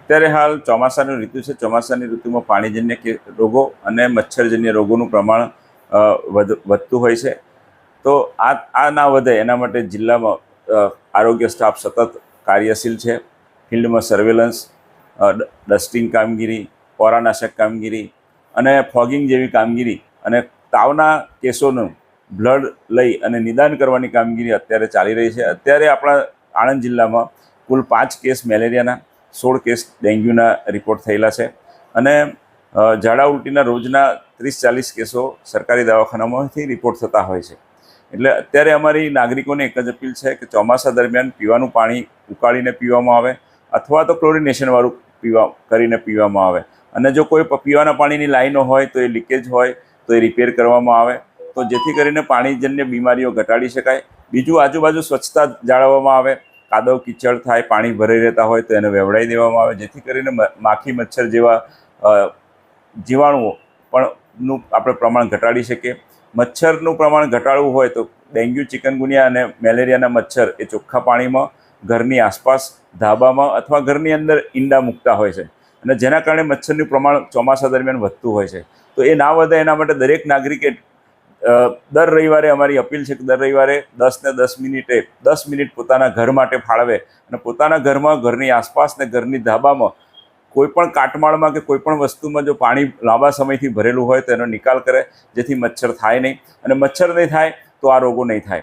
અત્યારે હાલ ચોમાસાની ઋતુ છે. ચોમાસાની ઋતુમાં પાણીજન્ય રોગો અને મચ્છરજન્ય રોગોનું પ્રમાણ વધ, વધતું હોય છે. તો આ આ ના વધે એના માટે જિલ્લામાં આરોગ્ય સ્ટાફ સતત કાર્યશીલ છે. ફિલ્ડમાં સર્વેલન્સ ડસ્ટિંગ કામગીરી, પોરાનાશક કામગીરી અને ફોગિંગ જેવી કામગીરી અને તાવના કેસોનું બ્લડ લઈ અને નિદાન કરવાની કામગીરી અત્યારે ચાલી રહી છે. અત્યારે આપણા આણંદ જિલ્લામાં કુલ પાંચ કેસ મેલેરિયાના સોળ કેસ ડેન્ગ્યુના રિપોર્ટ થયેલા છે. અને ઝાડા ઉલટીના રોજના ત્રીસ ચાલીસ કેસો સરકારી દવાખાનામાંથી રિપોર્ટ થતા હોય છે. એટલે અત્યારે અમારી નાગરિકોને એક જ અપીલ છે કે ચોમાસા દરમિયાન પીવાનું પાણી ઉકાળીને પીવામાં આવે અથવા તો ક્લોરિનેશનવાળું પીવા, કરીને પીવામાં આવે. અને જો કોઈ પીવાના પાણીની લાઈનો હોય તો એ લીકેજ હોય, તો એ રિપેર કરવામાં આવે. તો જેથી કરીને પાણીજન્ય બીમારીઓ ઘટાડી શકાય. બીજું આજુબાજુ સ્વચ્છતા જાળવવામાં આવે. કાદવ કીચડ થાય, પાણી ભરાઈ રહેતા હોય તો એને વેવડાઈ દેવામાં આવે, જેથી કરીને માખી મચ્છર જેવા જીવાણુઓ પણ નું આપણે પ્રમાણ ઘટાડી શકીએ. મચ્છરનું પ્રમાણ ઘટાડવું હોય તો ડેન્ગ્યુ, ચિકનગુનિયા અને મેલેરિયાના મચ્છર એ ચોખ્ખા પાણીમાં, ઘરની આસપાસ ધાબામાં અથવા ઘરની અંદર ઈંડા મૂકતા હોય છે. અને જેના કારણે મચ્છરનું પ્રમાણ ચોમાસા દરમિયાન વધતું હોય છે. તો એ ના વધે એના માટે દરેક નાગરિકે દર રવિવારે અમારી અપીલ છે કે દર રવિવારે દસ ને દસ મિનિટે, દસ મિનિટ પોતાના ઘર માટે ફાળવે અને પોતાના ઘરમાં, ઘરની આસપાસ ને ઘરની ધાબામાં કોઈપણ કાટમાળમાં કે કોઈપણ વસ્તુમાં જો પાણી લાંબા સમયથી ભરેલું હોય તો એનો નિકાલ કરે, જેથી મચ્છર થાય નહીં. અને મચ્છર નહીં થાય તો આ રોગો નહીં થાય.